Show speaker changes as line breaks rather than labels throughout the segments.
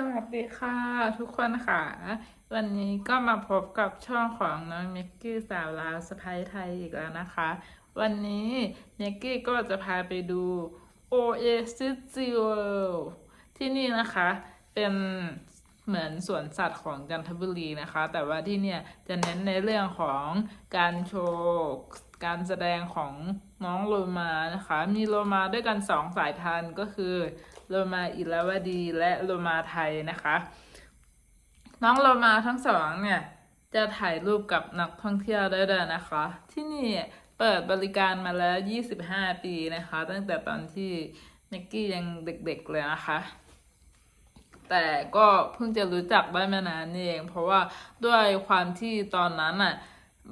สวัสดีค่ะทุกคนค่ะ วันนี้ก็มาพบกับช่องของน้องมิกกี้สาวลาวสะพ้ายไทยอีกแล้วนะคะ วันนี้มิกกี้ก็จะพาไปดู Oasis World ที่นี่นะคะ เป็น เหมือนสวนสัตว์ของจันทบุรีนะคะ แต่ว่าที่เนี่ยจะเน้นในเรื่องของการโชว์การแสดงของน้องโลมานะคะ มีโลมาด้วยกันสองสายพันธุ์ก็คือโลมาอิราวดีและโลมาไทยนะคะ น้องโลมาทั้งสองเนี่ยจะถ่ายรูปกับนักท่องเที่ยวได้เลยนะคะ ที่นี่เปิดบริการมาแล้ว 25 ปีนะคะ ตั้งแต่ตอนที่นิกกี้ยังเด็กๆเลยนะคะ แต่ก็เพิ่งจะรู้จักได้ไม่นานนี่เอง เพราะว่าด้วยความที่ตอนนั้นน่ะ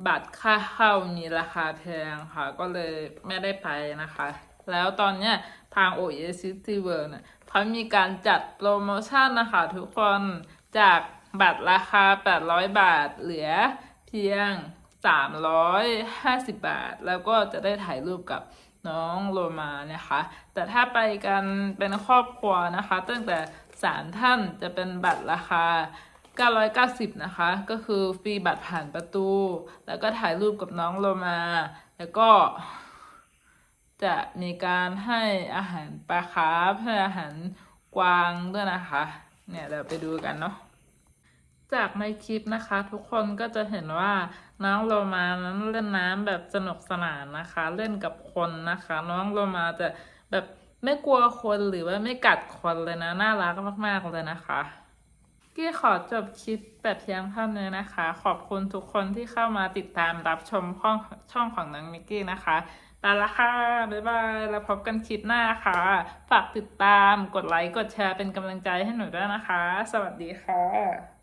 บัตรค่าเข้ามีราคาแพงค่ะ ก็เลยไม่ได้ไปนะคะ แล้วตอนเนี้ยทาง Oasis World เนี่ยเขามีการจัดโปรโมชั่นนะคะทุกคนจากบัตรราคา 800 บาทเหลือเพียง 350 บาท แล้วก็จะได้ถ่ายรูปกับ น้องโลมานะคะ แต่ถ้าไปกันเป็นครอบครัวนะคะ ตั้งแต่สามท่านจะเป็นบัตรราคา 990 นะคะ ก็คือฟรีบัตรผ่านประตู แล้วก็ถ่ายรูปกับน้องโลมา แล้วก็จะมีการให้อาหารปลาคาร์ฟให้อาหารกวางด้วยนะคะ เนี่ยเดี๋ยวไปดูกันเนาะ จากในคลิปนะคะ ทุกคนก็จะเห็นว่าน้องโลมานั้นเล่นน้ำแบบสนุกสนานนะคะ เล่นกับคนนะคะ น้องโลมาจะแบบไม่กลัวคนหรือว่าไม่กัดคนเลยนะน่ารักมากๆเลยนะคะกี้ขอจบคลิปแต่เพียงเท่านี้นะคะ ขอบคุณทุกคนที่เข้ามาติดตามรับชมช่องช่องของน้องมิกกี้นะคะไปละค่ะ บ๊ายบาย แล้วพบกันคลิปหน้าค่ะ ฝากติดตาม กดไลค์ กดแชร์เป็นกำลังใจให้หนูด้วยนะคะ สวัสดีค่ะ